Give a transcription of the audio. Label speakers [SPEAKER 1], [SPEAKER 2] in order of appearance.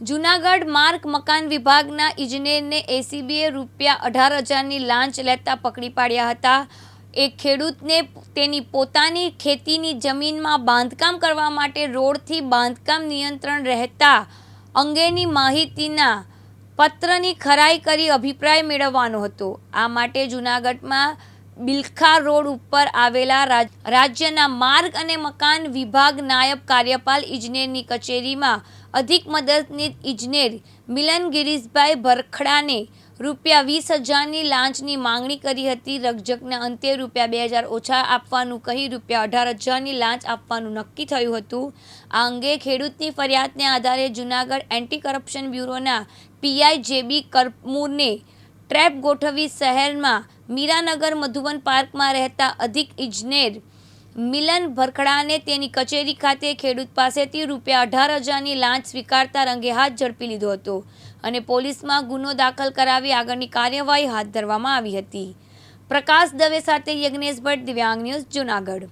[SPEAKER 1] જુનાગઢ માર્ગ મકાન વિભાગના ઇજનેરને એસીબીએ રૂપિયા અઢાર હજારની લાંચ લેતા પકડી પાડ્યા હતા. એક ખેડૂતને તેની પોતાની ખેતીની જમીનમાં બાંધકામ કરવા માટે રોડથી બાંધકામ નિયંત્રણ રહેતા અંગેની માહિતીના પત્રની ખરાઈ કરી અભિપ્રાય મેળવવાનો હતો. આ માટે જૂનાગઢમાં બિલખા રોડ ઉપર આવેલા રાજ- રાજ્યના માર્ગ અને મકાન વિભાગ નાયબ કાર્યપાલ ઇજનેરની કચેરીમાં અધિક મદદનીશ ઇજનેર મિલન ગિરીશભાઈ ભરખડાને રૂપિયા વીસ હજારની લાંચની માંગણી કરી હતી. રકઝકના અંતે રૂપિયા બે હજાર ઓછા આપવાનું કહી રૂપિયા અઢાર હજારની લાંચ આપવાનું નક્કી થયું હતું. આ અંગે ખેડૂતની ફરિયાદને આધારે જૂનાગઢ એન્ટી કરપ્શન બ્યુરોના પીઆઈ જેબી કરમૂરને ટ્રેપ ગોઠવી શહેરમાં મીરાનગર મધુવન પાર્કમાં રહેતા અધિક ઇજનેર મિલન ભરખડાને તેની કચેરી ખાતે ખેડૂત પાસેથી રૂપિયા અઢાર હજારની લાંચ સ્વીકારતા રંગે હાથ ઝડપી લીધો હતો અને પોલીસમાં ગુનો દાખલ કરાવી આગળની કાર્યવાહી હાથ ધરવામાં આવી હતી. પ્રકાશ દવે સાથે યજ્ઞેશ ભટ્ટ, દિવ્યાંગ ન્યૂઝ, જુનાગઢ.